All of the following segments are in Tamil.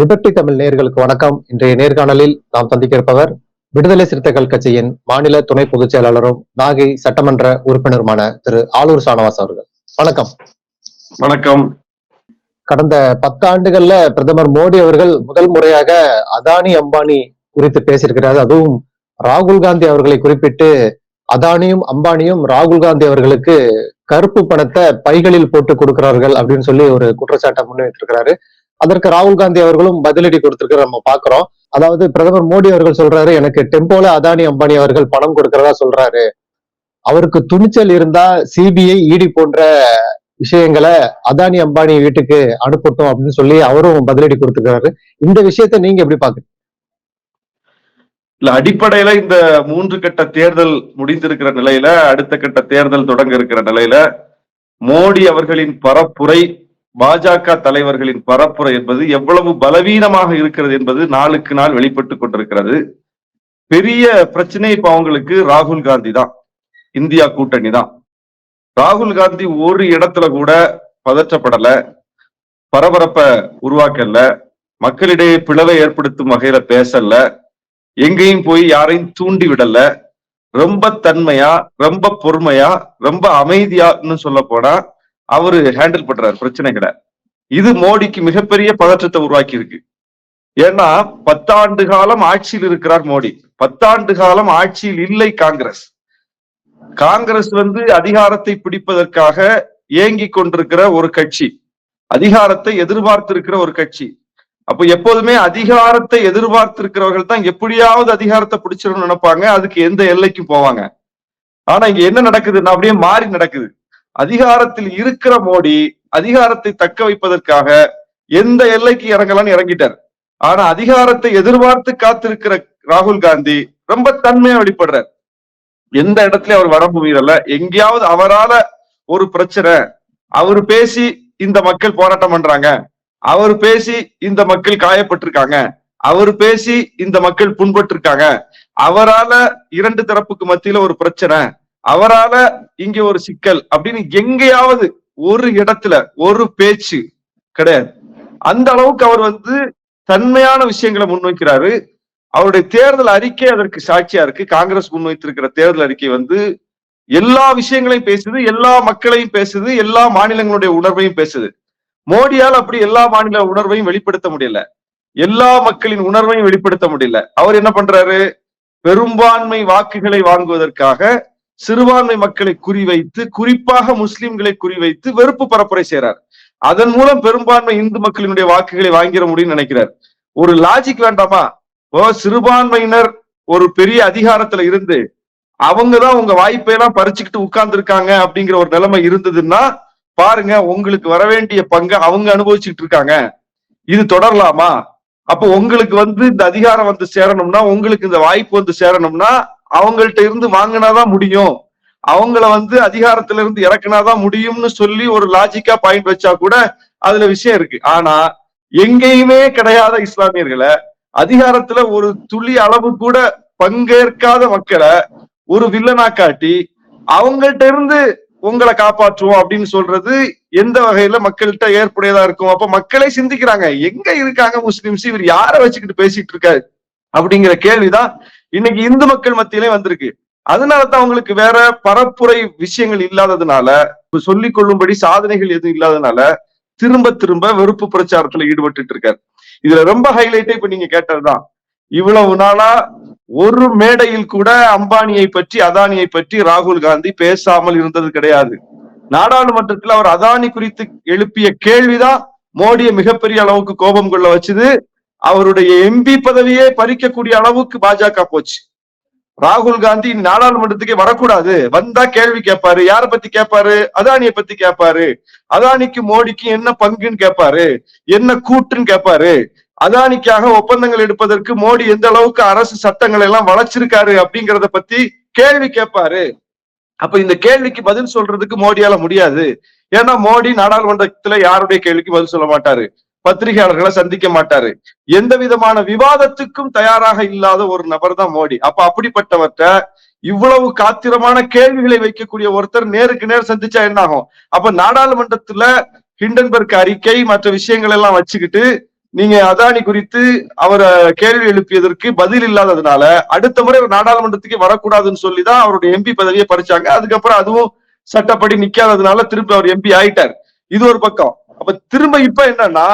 லிபர்டி தமிழ் நேயர்களுக்கு வணக்கம். இன்றைய நேர்காணலில் நாம் சந்திக்க இருப்பவர் விடுதலை சிறுத்தைகள் கட்சியின் மாநில துணை பொதுச் செயலாளரும் நாகை சட்டமன்ற உறுப்பினருமான திரு ஆலூர் சானவாஸ் அவர்கள். வணக்கம். வணக்கம். கடந்த பத்து ஆண்டுகள்ல பிரதமர் மோடி அவர்கள் முதல் முறையாக அதானி அம்பானி குறித்து பேசியிருக்கிறார். அதுவும் ராகுல் காந்தி அவர்களை குறிப்பிட்டு அதானியும் அம்பானியும் ராகுல் காந்தி அவர்களுக்கு கருப்பு பணத்தை பைகளில் போட்டு கொடுக்கிறார்கள் அப்படின்னு சொல்லி ஒரு குற்றச்சாட்டை முன்வைத்திருக்கிறாரு. அதற்கு ராகுல் காந்தி அவர்களும் பதிலடி கொடுத்திருக்கிற நம்ம பாக்குறோம் அதாவது பிரதமர் மோடி அவர்கள் சொல்றாரு எனக்கு டெம்போல அதானி அம்பானி அவர்கள் பணம் கொடுக்கறதா சொல்றாரு. அவருக்கு துணிச்சல் இருந்தா சிபிஐ இடி போன்ற விஷயங்களை அதானி அம்பானி வீட்டுக்கு அனுப்பட்டும் அப்படின்னு சொல்லி அவரும் பதிலடி கொடுத்துக்கிறாரு இந்த விஷயத்த நீங்க எப்படி பாக்குறீங்க இல்ல அடிப்படையில இந்த மூன்று கட்ட தேர்தல் முடிந்திருக்கிற நிலையில அடுத்த கட்ட தேர்தல் தொடங்க இருக்கிற நிலையில மோடி அவர்களின் பரப்புரை பாஜக தலைவர்களின் பரப்புரை என்பது எவ்வளவு பலவீனமாக இருக்கிறது என்பது நாளுக்கு நாள் வெளிப்பட்டு கொண்டிருக்கிறது. பெரிய பிரச்சனை இப்ப அவங்களுக்கு ராகுல் காந்தி தான். இந்தியா கூட்டணி தான். ராகுல் காந்தி ஒரு இடத்துல கூட பதற்றப்படல பரபரப்ப உருவாக்கல மக்களிடையே பிளவை ஏற்படுத்தும் வகையில பேசல எங்கேயும் போய் யாரையும் தூண்டி விடல ரொம்ப தன்மையா ரொம்ப பொறுமையா ரொம்ப அமைதியான்னு சொல்ல போனா அவரு ஹேண்டில் பண்றாரு பிரச்சனைகளை. இது மோடிக்கு மிகப்பெரிய பதற்றத்தை உருவாக்கி இருக்கு ஏன்னா பத்தாண்டு காலம் ஆட்சியில் இருக்கிறார் மோடி. பத்தாண்டு காலம் ஆட்சியில் இல்லை காங்கிரஸ். காங்கிரஸ் வந்து அதிகாரத்தை பிடிப்பதற்காக ஏங்கி கொண்டிருக்கிற ஒரு கட்சி. அதிகாரத்தை எதிர்பார்த்திருக்கிற ஒரு கட்சி. அப்ப எப்போதுமே அதிகாரத்தை எதிர்பார்த்திருக்கிறவர்கள் தான் எப்படியாவது அதிகாரத்தை பிடிச்சிடணும்னு நினைப்பாங்க. அதுக்கு எந்த எல்லைக்கும் போவாங்க. ஆனா இங்க என்ன நடக்குதுன்னா அப்படியே மாறி நடக்குது. அதிகாரத்தில் இருக்கிற மோடி அதிகாரத்தை தக்க வைப்பதற்காக எந்த எல்லைக்கு இறங்கலாம்னு இறங்கிட்டார். ஆனா அதிகாரத்தை எதிர்பார்த்து காத்திருக்கிற ராகுல் காந்தி ரொம்ப தன்மையா வெளிப்படுறார். எந்த இடத்துலயும் அவர் வரம்பு மீறல எங்கேயாவது அவரால ஒரு பிரச்சனை அவர் பேசி இந்த மக்கள் போராட்டம் பண்றாங்க அவர் பேசி இந்த மக்கள் காயப்பட்டிருக்காங்க அவர் பேசி இந்த மக்கள் புண்பட்டிருக்காங்க அவரால இரண்டு தரப்புக்கு மத்தியில ஒரு பிரச்சனை அவரால இங்க ஒரு சிக்கல் அப்படின்னு எங்கேயாவது ஒரு இடத்துல ஒரு பேச்சு கிடையாது. அந்த அளவுக்கு அவர் வந்து தன்மையான விஷயங்களை முன்வைக்கிறாரு. அவருடைய தேர்தல் அறிக்கை அதற்கு சாட்சியா இருக்கு. காங்கிரஸ் முன்வைத்திருக்கிற தேர்தல் அறிக்கை வந்து எல்லா விஷயங்களையும் பேசுது எல்லா மக்களையும் பேசுது எல்லா மாநிலங்களுடைய உணர்வையும் பேசுது. மோடியால் அப்படி எல்லா மாநில உணர்வையும் வெளிப்படுத்த முடியல. எல்லா மக்களின் உணர்வையும் வெளிப்படுத்த முடியல. அவர் என்ன பண்றாரு? பெரும்பான்மை வாக்குகளை வாங்குவதற்காக சிறுபான்மை மக்களை குறிவைத்து குறிப்பாக முஸ்லிம்களை குறிவைத்து வெறுப்பு பரப்புரை செய்றார். அதன் மூலம் பெரும்பான்மை இந்து மக்களினுடைய வாக்குகளை வாங்கிட முடியும்னு நினைக்கிறார். ஒரு லாஜிக் வேண்டாமா? ஓ சிறுபான்மையினர் ஒரு பெரிய அதிகாரத்துல இருந்து அவங்கதான் உங்க வாய்ப்பை எல்லாம் பறிச்சுக்கிட்டு உட்கார்ந்து இருக்காங்க அப்படிங்கிற ஒரு நிலைமை இருந்ததுன்னா பாருங்க உங்களுக்கு வரவேண்டிய பங்கை பங்கு அவங்க அனுபவிச்சுட்டு இருக்காங்க. இது தொடரலாமா? அப்போ உங்களுக்கு வந்து இந்த அதிகாரம் வந்து சேரணும்னா உங்களுக்கு இந்த வாய்ப்பு வந்து சேரணும்னா அவங்கள்ட்ட இருந்து வாங்கினாதான் முடியும். அவங்கள வந்து அதிகாரத்துல இருந்து இறக்குனாதான் முடியும்னு சொல்லி ஒரு லாஜிக்கா பாயிண்ட் வச்சா கூட அதுல விஷயம் இருக்கு. ஆனா எங்கேயுமே கிடையாத இஸ்லாமியர்களை அதிகாரத்துல ஒரு துளி அளவு கூட பங்கேற்காத மக்களை ஒரு வில்லனா காட்டி அவங்கள்ட்ட இருந்து உங்களை காப்பாற்றுவோம் அப்படின்னு சொல்றது எந்த வகையில மக்கள்கிட்ட ஏற்புடையதா இருக்கும்? அப்ப மக்களே சிந்திக்கிறாங்க எங்க இருக்காங்க முஸ்லிம்ஸ்? இவர் யாரை வச்சுக்கிட்டு பேசிட்டு இருக்காரு? அப்படிங்கிற கேள்விதான் இன்னைக்கு இந்து மக்கள் மத்தியிலே வந்திருக்கு. அதனாலதான் அவங்களுக்கு வேற பரப்புரை விஷயங்கள் இல்லாததுனால சொல்லிக் கொள்ளும்படி சாதனைகள் எதுவும் இல்லாததுனால திரும்ப திரும்ப வெறுப்பு பிரச்சாரத்துல ஈடுபட்டு இருக்காரு. இதுல ரொம்ப ஹைலைட்டே இப்ப நீங்க கேட்டதுதான். இவ்வளவு நாளா ஒரு மேடையில் கூட அம்பானியை பற்றி அதானியை பற்றி ராகுல் காந்தி பேசாமல் இருந்தது கிடையாது. நாடாளுமன்றத்தில் அவர் அதானி குறித்து எழுப்பிய கேள்விதான் மோடியை மிகப்பெரிய அளவுக்கு கோபம் கொள்ள வச்சது. அவருடைய எம்பி பதவியே பறிக்கக்கூடிய அளவுக்கு பாஜக போச்சு. ராகுல் காந்தி நாடாளுமன்றத்துக்கே வரக்கூடாது. வந்தா கேள்வி கேட்பாரு. யார பத்தி கேட்பாரு? அதானிய பத்தி கேட்பாரு. அதானிக்கு மோடிக்கு என்ன பங்குன்னு கேட்பாரு? என்ன கூட்டுன்னு கேட்பாரு? அதானிக்காக ஒப்பந்தங்கள் எடுப்பதற்கு மோடி எந்த அளவுக்கு அரசு சட்டங்கள் எல்லாம் வளைச்சிருக்காரு அப்படிங்கறத பத்தி கேள்வி கேட்பாரு. அப்ப இந்த கேள்விக்கு பதில் சொல்றதுக்கு மோடியால முடியாது. ஏன்னா மோடி நாடாளுமன்றத்துல யாருடைய கேள்விக்கு பதில் சொல்ல மாட்டாரு. பத்திரிகையாளர்களை சந்திக்க மாட்டாரு. எந்த விதமான விவாதத்துக்கும் தயாராக இல்லாத ஒரு நபர் தான் மோடி. அப்ப அப்படிப்பட்டவற்ற இவ்வளவு காத்திரமான கேள்விகளை வைக்கக்கூடிய ஒருத்தர் நேருக்கு நேர் சந்திச்சா என்ன ஆகும் அப்ப நாடாளுமன்றத்துல ஹிண்டன்பர்க் அறிக்கை மற்ற விஷயங்கள் எல்லாம் வச்சுக்கிட்டு நீங்க அதானி குறித்து அவரை கேள்வி எழுப்பியதற்கு பதில் இல்லாததுனால அடுத்த முறை நாடாளுமன்றத்துக்கு வரக்கூடாதுன்னு சொல்லிதான் அவருடைய எம்பி பதவியை பறிச்சாங்க. அதுக்கப்புறம் அதுவும் சட்டப்படி நிக்காததுனால திருப்பி அவர் எம்பி ஆயிட்டார். இது ஒரு பக்கம். அப்ப திரும்ப இப்ப என்னன்னா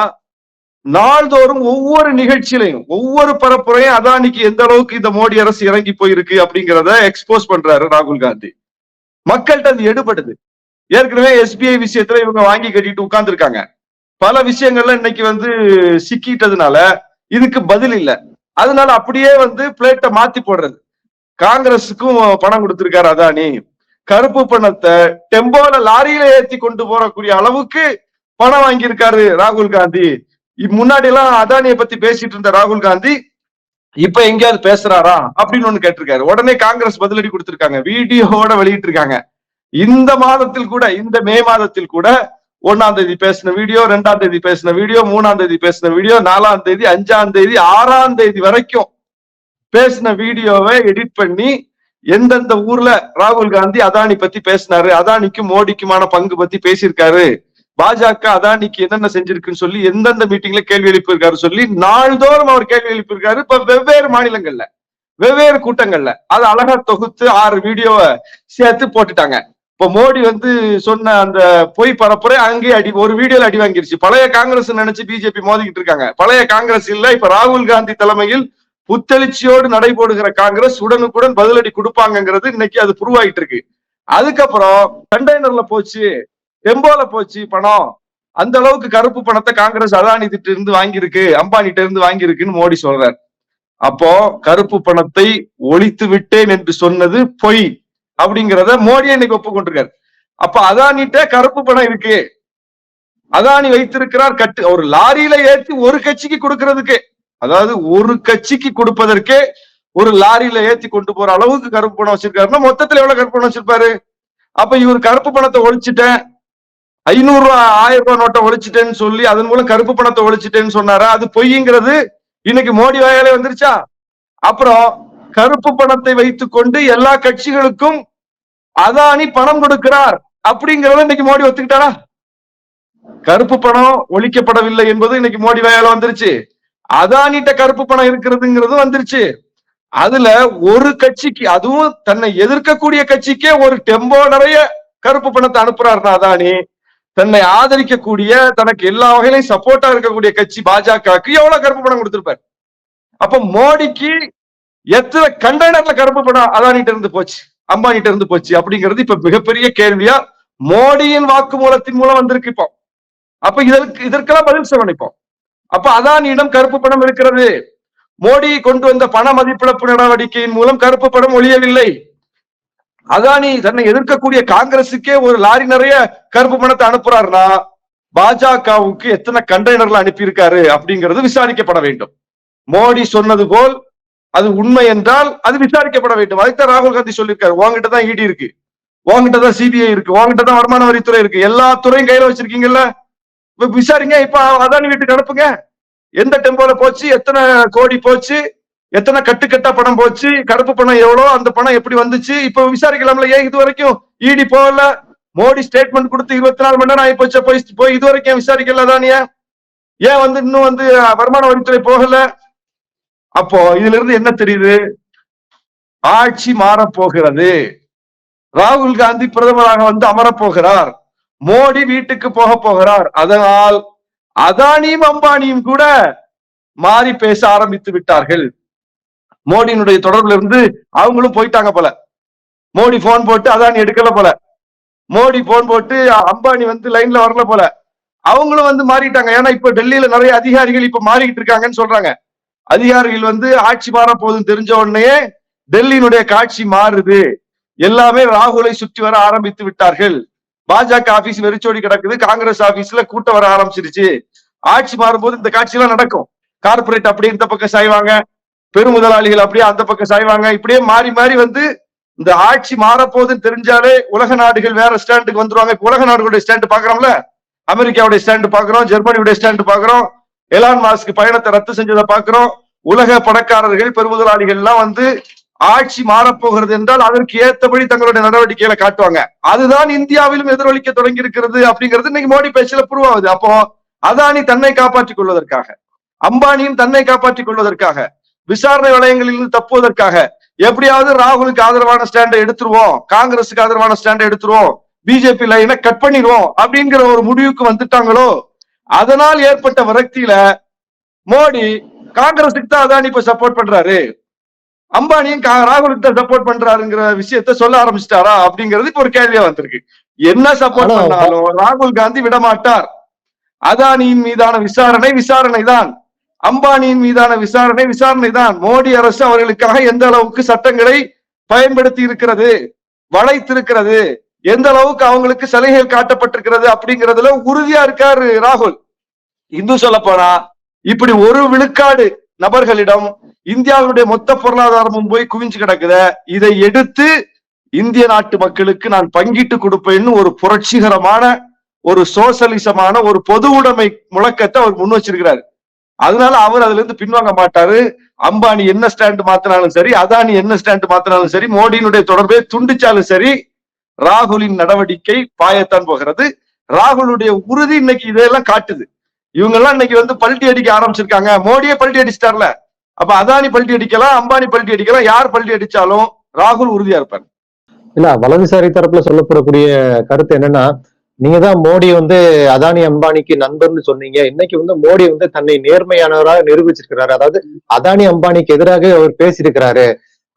நாள்தோறும் ஒவ்வொரு நிகழ்ச்சியிலையும் ஒவ்வொரு பரப்புரையும் அதானிக்கு எந்த அளவுக்கு இந்த மோடி அரசு இறங்கி போயிருக்கு அப்படிங்கிறத எக்ஸ்போஸ் பண்றாரு ராகுல் காந்தி. மக்கள்கிட்ட அது எடுபடுது. ஏற்கனவே எஸ்பிஐ விஷயத்துல இவங்க வாங்கி கட்டிட்டு உட்கார்ந்துருக்காங்க. பல விஷயங்கள்ல இன்னைக்கு வந்து சிக்கிட்டதுனால இதுக்கு பதில் இல்லை. அதனால அப்படியே வந்து பிளேட்டை மாத்தி போடுறது. காங்கிரஸுக்கும் பணம் கொடுத்திருக்காரு அதானி. கருப்பு பணத்தை டெம்போல லாரியில ஏத்தி கொண்டு போறக்கூடிய அளவுக்கு பணம் வாங்கியிருக்காரு ராகுல் காந்தி. முன்னாடி எல்லாம் அதானியை பத்தி பேசிட்டு இருந்த ராகுல் காந்தி இப்ப எங்கேயாவது பேசுறாரா அப்படின்னு ஒண்ணு கேட்டிருக்காரு. உடனே காங்கிரஸ் பதிலடி கொடுத்திருக்காங்க. வீடியோவோட வெளியிட்டு இருக்காங்க இந்த மாதத்தில் கூட இந்த மே மாதத்தில் கூட ஒன்னாம் தேதி பேசின வீடியோ ரெண்டாம் தேதி பேசின வீடியோ மூணாம் தேதி பேசின வீடியோ நாலாம் தேதி அஞ்சாம் தேதி ஆறாம் தேதி வரைக்கும் பேசின வீடியோவை எடிட் பண்ணி எந்தெந்த ஊர்ல ராகுல் காந்தி அதானி பத்தி பேசினாரு அதானிக்கும் மோடிக்குமான பங்கு பத்தி பேசியிருக்காரு. பாஜக அதானிக்கு என்னென்ன செஞ்சிருக்குன்னு சொல்லி எந்தெந்த மீட்டிங்ல கேள்வி எழுப்பியிருக்காரு சொல்லி நாள்தோறும் அவர் கேள்வி எழுப்பியிருக்காரு. இப்ப வெவ்வேறு மாநிலங்கள்ல வெவ்வேறு கூட்டங்கள்ல அதை அழகா தொகுத்து ஆறு வீடியோவை சேர்த்து போட்டுட்டாங்க. இப்ப மோடி வந்து சொன்ன அந்த பொய் பரப்புரை அங்கேயே அடி ஒரு வீடியோல அடி வாங்கிருச்சு. பழைய காங்கிரஸ் நினைச்சு பிஜேபி மோதிக்கிட்டு இருக்காங்க. பழைய காங்கிரஸ் இல்ல இப்ப ராகுல் காந்தி தலைமையில் புத்தெழுச்சியோடு நடைபோடுகிற காங்கிரஸ் உடனுக்குடன் பதிலடி கொடுப்பாங்கங்கிறது இன்னைக்கு அது புருவாயிட்டு இருக்கு. அதுக்கப்புறம் கண்டெய்னர்ல போச்சு. டெம்போல போச்சு பணம். அந்த அளவுக்கு கருப்பு பணத்தை காங்கிரஸ் அதானி கிட்ட இருந்து வாங்கியிருக்கு அம்பானிட்ட இருந்து வாங்கியிருக்குன்னு மோடி சொல்றார். அப்போ கருப்பு பணத்தை ஒழித்து விட்டேன் என்று சொன்னது பொய் அப்படிங்கிறத மோடி இன்னைக்கு ஒப்புக்கொண்டிருக்காரு. அப்ப அதானிட்ட கருப்பு பணம் இருக்கு. அதானி வைத்திருக்கிறார் கட்டு ஒரு லாரியில ஏற்றி ஒரு கட்சிக்கு கொடுக்கறதுக்கு. அதாவது ஒரு கட்சிக்கு கொடுப்பதற்கே ஒரு லாரியில ஏத்தி கொண்டு போற அளவுக்கு கருப்பு பணம் வச்சிருக்காருன்னா மொத்தத்துல எவ்வளவு கருப்பு பணம் வச்சிருப்பாரு? அப்ப இவர் கருப்பு பணத்தை ஒழிச்சிட்டேன். ஐநூறு ரூபா ஆயிரம் ரூபாய் நோட்டை ஒழிச்சிட்டேன்னு சொல்லி அதன் மூலம் கருப்பு பணத்தை ஒழிச்சிட்டேன்னு சொன்னாரா? அது பொய்ங்கிறது இன்னைக்கு மோடி வாயாலே வந்துருச்சா? அப்புறம் கருப்பு பணத்தை வைத்துக் கொண்டு எல்லா கட்சிகளுக்கும் அதானி பணம் கொடுக்கிறார் அப்படிங்கறத இன்னைக்கு மோடி ஒத்துக்கிட்டாரா? கருப்பு பணம் ஒழிக்கப்படவில்லை என்பது இன்னைக்கு மோடி வாயால வந்துருச்சு. அதானிட்ட கருப்பு பணம் இருக்கிறதுங்கிறது வந்துருச்சு. அதுல ஒரு கட்சிக்கு அதுவும் தன்னை எதிர்க்கக்கூடிய கட்சிக்கே ஒரு டெம்போ நிறைய கருப்பு பணத்தை அனுப்புறாருன்னா அதானி. தன்னை ஆதரிக்கக்கூடிய தனக்கு எல்லா வகையிலையும் சப்போர்ட்டா இருக்கக்கூடிய கட்சி பாஜகவுக்கு எவ்வளவு கருப்பு பணம் கொடுத்திருப்பாரு? அப்ப மோடிக்கு எத்தனை கண்டெய்னர்ல கருப்பு பணம் அதானிட்ட இருந்து போச்சு அம்பானிட்ட இருந்து போச்சு அப்படிங்கிறது இப்ப மிகப்பெரிய கேள்வியா மோடியின் வாக்குமூலத்தின் மூலம் வந்திருக்கு இப்போ. அப்ப இதற்கு இதற்கெல்லாம் பதில் சொல்லணும் அப்ப அதானியிடம் கருப்பு பணம் இருக்கிறது. மோடி கொண்டு வந்த பண மதிப்பிழப்பு நடவடிக்கையின் மூலம் கருப்பு பணம் ஒழியவில்லை. அதானி தன்னை எதிர்க்கக்கூடிய காங்கிரசுக்கே ஒரு லாரி நிறைய கருப்பு பணத்தை அனுப்புறாருன்னா பாஜகவுக்கு எத்தனை கண்டெய்னர்ல அனுப்பியிருக்காரு அப்படிங்கிறது விசாரிக்கப்பட வேண்டும். மோடி சொன்னது போல் அது உண்மை என்றால் அது விசாரிக்கப்பட வேண்டும். அதைத்தான் ராகுல் காந்தி சொல்லியிருக்காரு. உங்ககிட்ட தான் இடி இருக்கு. உங்ககிட்ட தான் சிபிஐ இருக்கு. உங்ககிட்ட தான் வருமான வரித்துறை இருக்கு. எல்லா துறையும் கையில வச்சிருக்கீங்கல்ல? விசாரிங்க. இப்ப அதானி வீட்டுக்கு அனுப்புங்க. எந்த டெம்போல போச்சு? எத்தனை கோடி போச்சு? எத்தனை கட்டுக்கட்டா பணம் போச்சு? கருப்பு பணம் எவ்வளோ? அந்த பணம் எப்படி வந்துச்சு? இப்ப விசாரிக்கலாம்ல ஏன் இது வரைக்கும் இடி போகல? மோடி ஸ்டேட்மெண்ட் கொடுத்து இருபத்தி நாலு மணி நேரம் ஆகி போச்சு போய் போய் இது வரைக்கும் விசாரிக்கல தானியா ஏன் வந்து இன்னும் வந்து வருமான வரித்துறை போகல? அப்போ இதுல இருந்து என்ன தெரியுது? ஆட்சி மாறப்போகிறது. ராகுல் காந்தி பிரதமராக வந்து அமரப்போகிறார். மோடி வீட்டுக்கு போக போகிறார். அதனால் அதானியும் அம்பானியும் கூட மாறி பேச ஆரம்பித்து விட்டார்கள். மோடியினுடைய தொடர்புல இருந்து அவங்களும் போயிட்டாங்க போல. மோடி போன் போட்டு அதானி எடுக்கல போல. மோடி போன் போட்டு அம்பானி வந்து லைன்ல வரல போல. அவங்களும் வந்து மாறிட்டாங்க. ஏன்னா இப்ப டெல்லியில நிறைய அதிகாரிகள் இப்ப மாறிக்கிட்டு இருக்காங்கன்னு சொல்றாங்க. அதிகாரிகள் வந்து ஆட்சி மாற போதுன்னு தெரிஞ்ச உடனே டெல்லியினுடைய காட்சி மாறுது. எல்லாமே ராகுலை சுற்றி வர ஆரம்பித்து விட்டார்கள். பாஜக ஆபீஸ் வெறிச்சோடி கிடக்குது. காங்கிரஸ் ஆபீஸ்ல கூட்டம் வர ஆரம்பிச்சிருச்சு. ஆட்சி மாறும்போது இந்த காட்சி எல்லாம் நடக்கும். கார்பரேட் அப்படி இந்த பக்கம் சாய்வாங்க. பெருமுதலாளிகள் அப்படியே அந்த பக்கம் சாய்வாங்க. இப்படியே மாறி மாறி வந்து இந்த ஆட்சி மாறப்போகுதுன்னு தெரிஞ்சாலே உலக நாடுகள் வேற ஸ்டாண்டுக்கு வந்துருவாங்க. இப்ப உலக நாடுகளுடைய ஸ்டாண்டு பாக்குறோம்ல அமெரிக்காவுடைய ஸ்டாண்டு பாக்குறோம் ஜெர்மனியுடைய ஸ்டாண்டு பாக்குறோம் எலான் மாஸ்க் பயணத்தை ரத்து செஞ்சதை பாக்குறோம் உலக பணக்காரர்கள் பெருமுதலாளிகள் எல்லாம் வந்து ஆட்சி மாறப்போகிறது என்றால் அதற்கு ஏத்தபடி தங்களுடைய நடவடிக்கைகளை காட்டுவாங்க. அதுதான் இந்தியாவிலும் எதிரொலிக்க தொடங்கி இருக்கிறது அப்படிங்கிறது இன்னைக்கு மோடி பேச்சுல புருவாகுது. ஆகுது அப்போ அதானி தன்னை காப்பாற்றிக் கொள்வதற்காக அம்பானியும் தன்னை காப்பாற்றிக் கொள்வதற்காக விசாரணை வளையங்களில் இருந்து தப்புவதற்காக எப்படியாவது ராகுலுக்கு ஆதரவான ஸ்டாண்டை எடுத்துருவோம் காங்கிரஸுக்கு ஆதரவான ஸ்டாண்டை எடுத்துருவோம் பிஜேபி லைனை கட் பண்ணிடுவோம் அப்படிங்கிற ஒரு முடிவுக்கு வந்துட்டாங்களோ? அதனால் ஏற்பட்ட விரக்தியில மோடி காங்கிரஸுக்கு தான் அதானி இப்ப சப்போர்ட் பண்றாரு? அம்பானியும் ராகுலுக்கு தான் சப்போர்ட் பண்றாருங்கிற விஷயத்த சொல்ல ஆரம்பிச்சிட்டாரா? அப்படிங்கிறது இப்ப ஒரு கேள்வியா வந்திருக்கு. என்ன சப்போர்ட் பண்ணாலும் ராகுல் காந்தி விட மாட்டார் அதானியின் மீதான விசாரணை விசாரணை தான் அம்பானியின் மீதான விசாரணை விசாரணை தான் மோடி அரசு அவர்களுக்காக எந்த அளவுக்கு சட்டங்களை பயன்படுத்தி இருக்கிறது வளைத்திருக்கிறது எந்த அளவுக்கு அவங்களுக்கு சலுகைகள் காட்டப்பட்டிருக்கிறது அப்படிங்கறதுல உறுதியா இருக்காரு ராகுல். இன்னும் சொல்ல போனா இப்படி ஒரு விழுக்காடு நபர்களிடம் இந்தியாவுடைய மொத்த பொருளாதாரமும் போய் குவிஞ்சு கிடக்குத இதை எடுத்து இந்திய நாட்டு மக்களுக்கு நான் பங்கிட்டு கொடுப்பேன்னு ஒரு புரட்சிகரமான ஒரு சோசலிசமான ஒரு பொது உடைமை முழக்கத்தை அவர் முன் வச்சிருக்கிறாரு. அதனால அவர் அதுல இருந்து பின்வாங்க மாட்டாரு. அம்பானி என்ன ஸ்டாண்ட் மாத்தினாலும் சரி அதானி என்ன ஸ்டாண்ட் மாத்தினாலும் சரி மோடியினுடைய தொடர்பை துண்டிச்சாலும் சரி ராகுலின் நடவடிக்கை பாயத்தான் போகிறது. ராகுலுடைய உறுதி இன்னைக்கு இதையெல்லாம் காட்டுது. இவங்க எல்லாம் இன்னைக்கு வந்து பல்ட்டி அடிக்க ஆரம்பிச்சிருக்காங்க. மோடியே பல்ட்டி அடிச்சிட்டார்ல. அப்ப அதானி பல்ட்டி அடிக்கலாம் அம்பானி பல்ட்டி அடிக்கலாம் யார் பல்ட்டி அடிச்சாலும் ராகுல் உறுதியா இருப்பார். இல்ல வலதுசாரி தரப்புல சொல்லப்படக்கூடிய கருத்து என்னன்னா நீங்க தான் மோடி வந்து அதானி அம்பானிக்கு நண்பர்னு சொன்னீங்க. இன்னைக்கு வந்து மோடி வந்து தன்னை நேர்மையானவராக நிரூபிச்சிருக்கிறாரு. அதாவது அதானி அம்பானிக்கு எதிராக அவர் பேசியிருக்கிறாரு.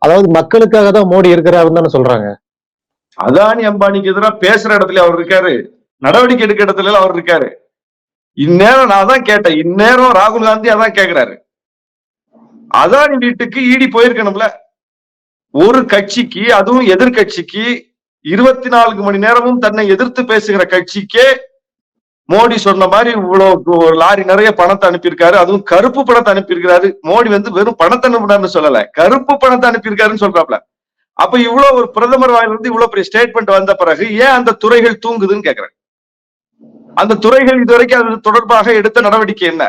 அதாவது மக்களுக்காக தான் மோடி இருக்கிறாருன்னு தானே சொல்றாங்க. அதானி அம்பானிக்கு எதிராக பேசுற இடத்துல அவர் இருக்காரு. நடவடிக்கை எடுக்க இடத்துல எல்லாம் அவர் இருக்காரு. இந்நேரம் நான் தான் கேட்டேன். இந்நேரம் ராகுல் காந்தி அதான் கேட்கிறாரு அதானி வீட்டுக்கு ஈடி போயிருக்கணும்ல. ஒரு கட்சிக்கு அதுவும் எதிர்கட்சிக்கு இருபத்தி நான்கு மணி நேரமும் தன்னை எதிர்த்து பேசுகிற கட்சிக்கே மோடி சொன்ன மாதிரி இவ்வளவு ஒரு லாரி நிறைய பணத்தை அனுப்பியிருக்காரு. அதுவும் கருப்பு பணத்தை அனுப்பியிருக்கிறாரு. மோடி வந்து வெறும் பணத்தை அனுப்பினார்னு சொல்லல. கருப்பு பணத்தை அனுப்பியிருக்காருன்னு சொல்றாப்ல. அப்ப இவ்வளவு ஒரு பிரதமர் வாயிலிருந்து இவ்வளவு பெரிய ஸ்டேட்மெண்ட் வந்த பிறகு ஏன் அந்த துறைகள் தூங்குதுன்னு கேக்குறேன் அந்த துறைகள் இதுவரைக்கும் அது தொடர்பாக எடுத்த நடவடிக்கை என்ன?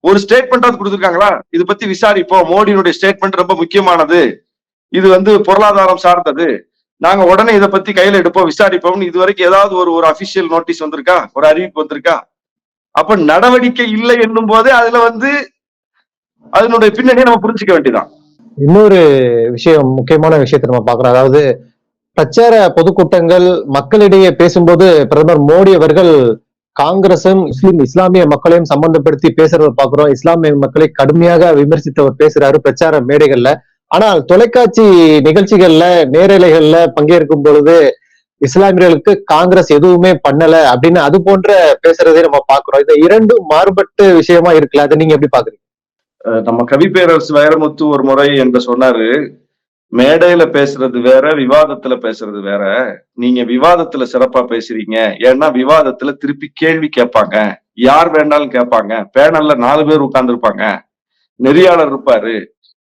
ஒரு ஸ்டேட்மெண்ட் கொடுத்துருக்காங்களா? இது பத்தி விசாரிப்போம். மோடியினுடைய ஸ்டேட்மெண்ட் ரொம்ப முக்கியமானது. இது வந்து பொருளாதாரம் சார்ந்தது. நாங்க உடனே இதை பத்தி கையில எடுப்போம் விசாரிப்போம்னு இது வரைக்கும் ஏதாவது ஒரு ஒரு அபிஷியல் நோட்டீஸ் வந்திருக்கா? ஒரு அறிவிப்பு வந்திருக்கா? அப்ப நடவடிக்கை இல்லை என்னும் போதே அதுல வந்து அதனுடைய பின்னணியை நம்ம புரிஞ்சுக்க வேண்டியதான் இன்னொரு விஷயம் முக்கியமான விஷயத்தை நம்ம பாக்குறோம் அதாவது பிரச்சார பொதுக்கூட்டங்கள் மக்களிடையே பேசும்போது பிரதமர் மோடி அவர்கள் காங்கிரசும் முஸ்லிம் இஸ்லாமிய மக்களையும் சம்பந்தப்படுத்தி பேசுறத பார்க்கிறோம். இஸ்லாமிய மக்களை கடுமையாக விமர்சித்தவர் பேசுறாரு பிரச்சார மேடைகள்ல. ஆனால் தொலைக்காட்சி நிகழ்ச்சிகள்ல நேரலைகள்ல பங்கேற்கும் பொழுது இஸ்லாமியர்களுக்கு காங்கிரஸ் எதுவுமே பண்ணல அப்படின்னு அது போன்ற பேசுறதை நம்ம பாக்குறோம் இந்த இரண்டும் மாறுபட்ட விஷயமா இருக்குல்ல? அதை நீங்க எப்படி பாக்குறீங்க நம்ம கவி பேரரசு வைரமுத்து ஒரு முறை என்று சொன்னாரு மேடையில பேசுறது வேற விவாதத்துல பேசுறது வேற. நீங்க விவாதத்துல சிறப்பா பேசுறீங்க. ஏன்னா விவாதத்துல திருப்பி கேள்வி கேட்பாங்க. யார் வேணாலும் கேட்பாங்க. பேனல்ல நாலு பேர் உட்கார்ந்துருப்பாங்க. நெறியாளர் இருப்பாரு.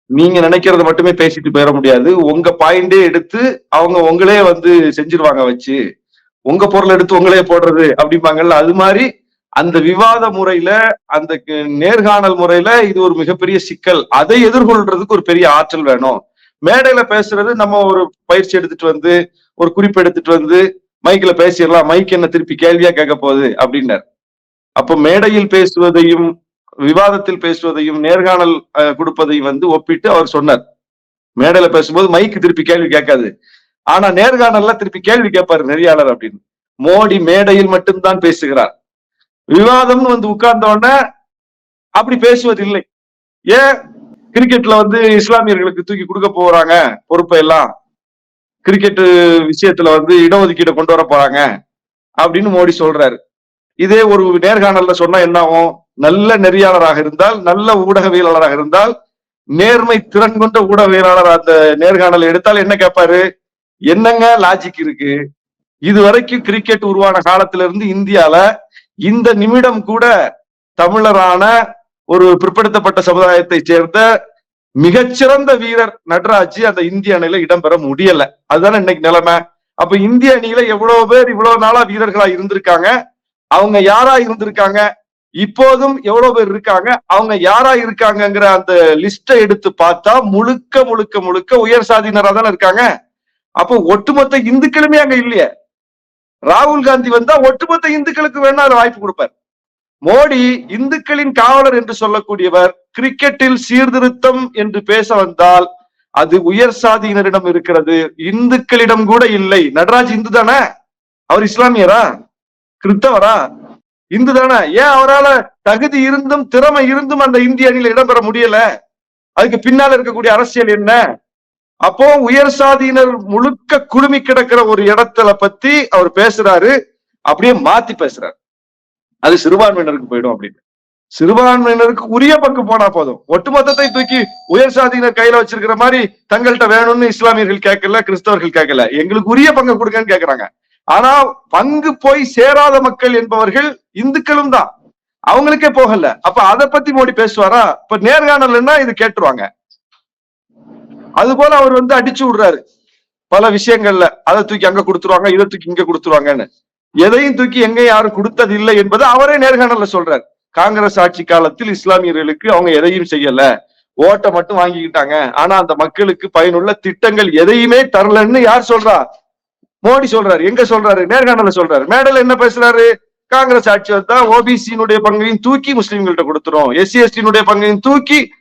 நீங்க நினைக்கிறத மட்டுமே பேசிட்டு போயிட முடியாது. உங்க பாயிண்டே எடுத்து அவங்க உங்களே வந்து செஞ்சிருவாங்க வச்சு. உங்க பொருள் எடுத்து உங்களே போடுறது அப்படிம்பாங்கல்ல அது மாதிரி அந்த விவாத முறையில அந்த நேர்காணல் முறையில இது ஒரு மிகப்பெரிய சிக்கல். அதை எதிர்கொள்றதுக்கு ஒரு பெரிய ஆற்றல் வேணும். மேடையில பேசுறது நம்ம ஒரு பயிற்சி எடுத்துட்டு வந்து ஒரு குறிப்பு எடுத்துட்டு வந்து மைக்ல பேசிடலாம். மைக் என்ன திருப்பி கேள்வியா கேட்க போகுது அப்படின்னார். அப்ப மேடையில் பேசுவதையும் விவாதத்தில் பேசுவதையும் நேர்காணல் கொடுப்பதையும் வந்து ஒப்பிட்டு அவர் சொன்னார். மேடையில பேசும்போது மைக்கு திருப்பி கேள்வி கேட்காது. ஆனா நேர்காணல்ல திருப்பி கேள்வி கேட்பாரு நெறியாளர் அப்படின்னு. மோடி மேடையில் மட்டும்தான் பேசுகிறார். விவாதம்னு வந்து உட்கார்ந்த உடனே அப்படி பேசுவதில்லை. ஏன்? கிரிக்கெட்ல வந்து இஸ்லாமியர்களுக்கு தூக்கி கொடுக்க போறாங்க பொறுப்பை எல்லாம். கிரிக்கெட் விஷயத்துல வந்து இடஒதுக்கீடை கொண்டு வர போறாங்க அப்படின்னு மோடி சொல்றாரு. இதே ஒரு நேர்காணல்ல சொன்னா என்ன ஆகும்? நல்ல நெறியாளராக இருந்தால் நல்ல ஊடகவியலாளராக இருந்தால் நேர்மை திறன் கொண்ட ஊடகவியலாளர் அந்த நேர்காணல் எடுத்தால் என்ன கேட்பாரு? என்னங்க லாஜிக் இருக்கு? இது வரைக்கும் கிரிக்கெட் உருவான காலத்துல இருந்து இந்தியால இந்த நிமிடம் கூட தமிழரான ஒரு பிற்படுத்தப்பட்ட சமுதாயத்தை சேர்ந்த மிகச்சிறந்த வீரர் நட்ராஜ் அந்த இந்திய அணியில இடம்பெற முடியல. அதுதானே இன்னைக்கு நிலைமை. அப்ப இந்திய அணியில எவ்வளவு பேர் இவ்வளவு நாளா வீரர்களா இருந்திருக்காங்க? அவங்க யாரா இருந்திருக்காங்க? இப்போதும் எவ்வளவு பேர் இருக்காங்க? அவங்க யாரா இருக்காங்கங்கிற அந்த லிஸ்டை எடுத்து பார்த்தா முழுக்க முழுக்க முழுக்க உயர் சாதியினரா தானே இருக்காங்க. அப்போ ஒட்டுமொத்த இந்துக்களுமே அங்க இல்லையே. ராகுல் காந்தி வந்தா ஒட்டுமொத்த இந்துக்களுக்கு வேணா அவர் வாய்ப்பு கொடுப்பார். மோடி இந்துக்களின் காவலர் என்று சொல்லக்கூடியவர் கிரிக்கெட்டில் சீர்திருத்தம் என்று பேச வந்தால் அது உயர் சாதியினரிடம் இருக்கிறது. இந்துக்களிடம் கூட இல்லை. நடராஜ் இந்து தானே அவர் இஸ்லாமியரா? கிறிஸ்தவரா இந்து தானே ஏன் அவரால தகுதி இருந்தும் திறமை இருந்தும் அந்த இந்திய அணியில இடம்பெற முடியல? அதுக்கு பின்னால இருக்கக்கூடிய அரசியல் என்ன? அப்போ உயர் சாதியினர் முழுக்க குழுமி கிடக்கிற ஒரு இடத்துல பத்தி அவர் பேசுறாரு. அப்படியே மாத்தி பேசுறாரு. அது சிறுபான்மையினருக்கு போயிடும் அப்படின்னு. சிறுபான்மையினருக்கு உரிய பங்கு போனா போதும். ஒட்டுமொத்தத்தை தூக்கி உயர் சாதியினர் கையில வச்சிருக்கிற மாதிரி தங்கள்கிட்ட வேணும்னு இஸ்லாமியர்கள் கேட்கல கிறிஸ்தவர்கள் கேட்கல. எங்களுக்கு உரிய பங்கு கொடுங்கன்னு கேக்குறாங்க. ஆனா பங்கு போய் சேராத மக்கள் என்பவர்கள் இந்துக்களும் தான். அவங்களுக்கே போகல. அப்ப அதை பத்தி மோடி பேசுவாரா? இப்ப நேர்காணல்னா இது கேட்டுருவாங்க. அது போல அவர் வந்து அடிச்சு விடுறாரு. பல விஷயங்கள்ல. அதை தூக்கி அங்க கொடுத்துருவாங்க இதை தூக்கி இங்க கொடுத்துருவாங்கன்னு. எதையும் தூக்கி எங்க யாரும் கொடுத்தது இல்லை என்பது அவரே நேர்காணல்ல சொல்றாரு. காங்கிரஸ் ஆட்சி காலத்தில் இஸ்லாமியர்களுக்கு அவங்க எதையும் செய்யல. ஓட்டை மட்டும் வாங்கிக்கிட்டாங்க. ஆனா அந்த மக்களுக்கு பயனுள்ள திட்டங்கள் எதையுமே தரலன்னு யார் சொல்றா? மோடி சொல்றாரு. எங்க சொல்றாரு? நேர்காணல சொல்றாரு. மேடல் என்ன பேசுறாரு? காங்கிரஸ் ஆட்சி வந்தா ஓபிசியினுடைய பங்கையும் தூக்கி முஸ்லீம்கள்ட்ட கொடுத்துரும். எஸ்சி எஸ்டினுடைய பங்கையும் தூக்கி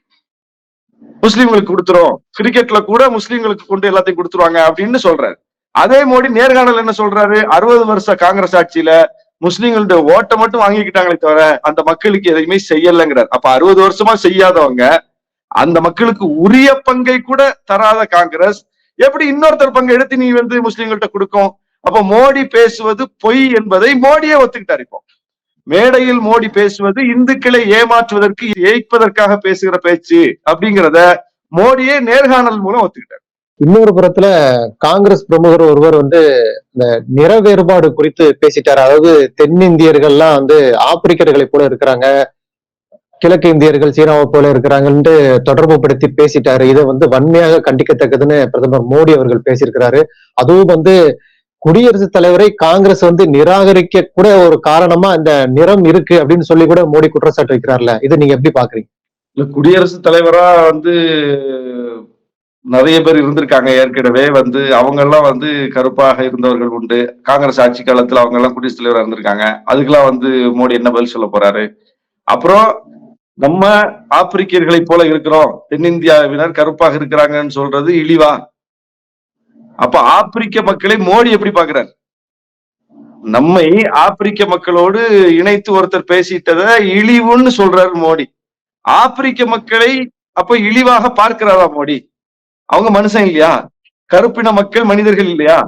முஸ்லிம்களுக்கு கொடுத்துரும். கிரிக்கெட்ல கூட முஸ்லிம்களுக்கு கொண்டு எல்லாத்தையும் கொடுத்துருவாங்க அப்படின்னு சொல்றாரு. அதே மோடி நேர்காணல் என்ன சொல்றாரு? அறுபது வருஷ காங்கிரஸ் ஆட்சியில முஸ்லீம்களுடைய ஓட்டை மட்டும் வாங்கிக்கிட்டாங்களே தவிர அந்த மக்களுக்கு எதையுமே செய்யலைங்கிறார். அப்ப அறுபது வருஷமா செய்யாதவங்க அந்த மக்களுக்கு உரிய பங்கை கூட தராத காங்கிரஸ் எப்படி இன்னொருத்தர் பங்கு எடுத்து நீ வந்து முஸ்லிம்கள்ட்ட கொடுக்கும்? அப்ப மோடி பேசுவது பொய் என்பதை மோடியே ஒத்துக்கிட்டார் இப்போ. மேடையில் மோடி பேசுவது இந்துக்களை ஏமாற்றுவதற்கு ஏய்ப்பதற்காக பேசுகிற பேச்சு அப்படிங்கிறத மோடியே நேர்காணல் மூலம் ஒத்துக்கிட்டார். இன்னொரு புறத்துல காங்கிரஸ் பிரமுகர் ஒருவர் வந்து இந்த நிற வேறுபாடு குறித்து பேசிட்டார். அதாவது தென்னிந்தியர்கள்லாம் வந்து ஆப்பிரிக்கர்களை போல இருக்கிறாங்க. கிழக்கு இந்தியர்கள் சீனாவை போல இருக்கிறாங்கன்ட்டு தொடர்பு படுத்தி பேசிட்டாரு. இதை வந்து வன்மையாக கண்டிக்கத்தக்கதுன்னு பிரதமர் மோடி அவர்கள் பேசியிருக்கிறாரு. அதுவும் வந்து குடியரசுத் தலைவரை காங்கிரஸ் வந்து நிராகரிக்க கூட ஒரு காரணமா இந்த நிறம் இருக்கு அப்படின்னு சொல்லி கூட மோடி குற்றச்சாட்டு வைக்கிறார்ல. இதை நீங்க எப்படி பாக்குறீங்க? இல்ல குடியரசுத் தலைவரா வந்து நிறைய பேர் இருந்திருக்காங்க ஏற்கனவே. வந்து அவங்க எல்லாம் வந்து கருப்பாக இருந்தவர்கள் உண்டு. காங்கிரஸ் ஆட்சி காலத்துல அவங்க எல்லாம் குடியரசுத் தலைவரா இருந்திருக்காங்க. அதுக்கெல்லாம் வந்து மோடி என்ன பதில் சொல்ல போறாரு? அப்புறம் நம்ம ஆப்பிரிக்கர்களை போல இருக்கிறோம். தென்னிந்தியாவினர் கருப்பாக இருக்கிறாங்கன்னு சொல்றது இழிவா? அப்ப ஆப்பிரிக்க மக்களை மோடி எப்படி பாக்குறாரு நம்மை ஆப்பிரிக்க மக்களோடு இணைத்து ஒருத்தர் பேசிட்டத இழிவுன்னு சொல்றாரு மோடி. ஆப்பிரிக்க மக்களை அப்ப இழிவாக பார்க்கிறாரா மோடி? அவங்க மனுஷன் இல்லையா? கருப்பின மக்கள் மனிதர்கள் இல்லையா?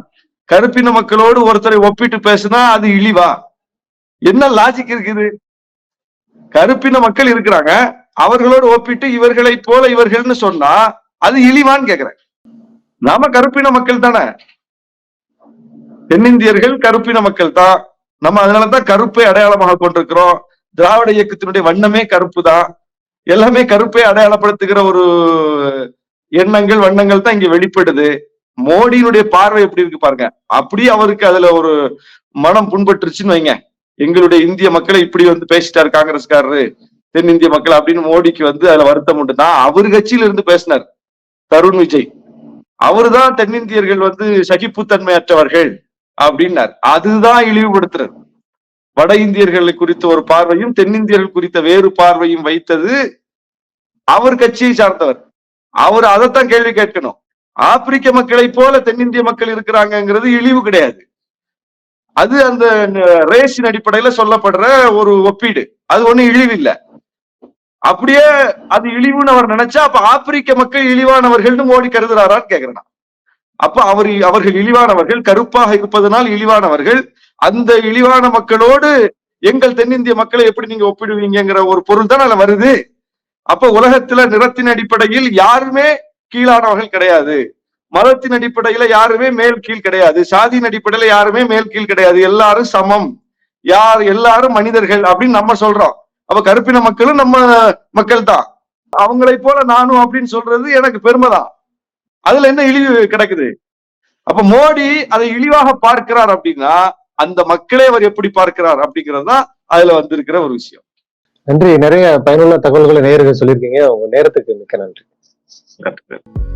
கருப்பின மக்களோடு ஒருத்தரை ஒப்பிட்டு பேசுனா அது இழிவா? என்ன லாஜிக் இருக்குது? கருப்பின மக்கள் இருக்கிறாங்க. அவர்களோடு ஒப்பிட்டு இவர்களை போல இவர்கள்னு சொன்னா அது இழிவான்னு கேக்குறேன். நாம கருப்பின மக்கள் தானே. தென்னிந்தியர்கள் கருப்பின மக்கள் தான். நம்ம அதனாலதான் கருப்பை அடையாளமாக கொண்டிருக்கிறோம். திராவிட இயக்கத்தினுடைய வண்ணமே கருப்பு தான். எல்லாமே கருப்பை அடையாளப்படுத்துகிற ஒரு எண்ணங்கள் வண்ணங்கள் தான் இங்க வெளிப்படுது. மோடியினுடைய பார்வை எப்படி இருக்கு பாருங்க. அப்படியே அவருக்கு அதுல ஒரு மனம் புண்பட்டுருச்சுன்னு வைங்க. எங்களுடைய இந்திய மக்களை இப்படி வந்து பேசிட்டாரு காங்கிரஸ்காரரு தென்னிந்திய மக்கள் அப்படின்னு மோடிக்கு வந்து அதுல வருத்தம் உண்டு. தான் அவர் கட்சியில இருந்து பேசினார் தருண் விஜய். அவருதான் தென்னிந்தியர்கள் வந்து சகிப்புத்தன்மையற்றவர்கள் அப்படின்னார். அதுதான் இழிவுபடுத்துறது. வட இந்தியர்களை குறித்த ஒரு பார்வையும் தென்னிந்தியர்கள் குறித்த வேறு பார்வையும் வைத்தது அவர் கட்சியை சார்ந்தவர். அவர் அதைத்தான் கேள்வி கேட்கணும். ஆப்பிரிக்க மக்களை போல தென்னிந்திய மக்கள் இருக்கிறாங்கிறது இழிவு கிடையாது. அது அந்த ரேஸின் அடிப்படையில சொல்லப்படுற ஒரு ஒப்பீடு. அது ஒண்ணு இழிவு இல்ல அப்படியே அது இழிவுன்னு அவர் நினைச்சா அப்ப ஆப்பிரிக்க மக்கள் இழிவானவர்கள்னு மோடி கருதுறாரான்னு கேக்குறேன் அப்ப அவர் அவர்கள் இழிவானவர்கள் கருப்பாக இருப்பதனால் இழிவானவர்கள் அந்த இழிவான மக்களோடு எங்கள் தென்னிந்திய மக்களை எப்படி நீங்க ஒப்பிடுவீங்கங்கிற ஒரு பொருள் தான் அதுல வருது. அப்ப உலகத்துல நிறத்தின் அடிப்படையில் யாருமே கீழானவர்கள் கிடையாது. மதத்தின் அடிப்படையில யாருமே மேல் கீழ் கிடையாது. சாதியின் அடிப்படையில யாருமே மேல் கீழ் கிடையாது. எல்லாரும் சமம். யார் எல்லாரும் மனிதர்கள் அப்படின்னு நம்ம சொல்றோம். அப்ப கருப்பின மக்களும் நம்ம மக்கள் தான் அவங்களை போல நானும் அப்படின்னு சொல்றது எனக்கு பெருமைதான் அதுல என்ன இழிவு கிடக்குது? அப்ப மோடி அதை இழிவாக பார்க்கிறார் அப்படின்னா அந்த மக்களை அவர் எப்படி பார்க்கிறார் அப்படிங்கிறது தான் அதுல வந்திருக்கிற ஒரு விஷயம். நன்றி. நிறைய பயனுள்ள தகவல்களை நேயர்கள் சொல்லியிருக்கீங்க. உங்க நேரத்துக்கு மிக்க நன்றி. நன்றி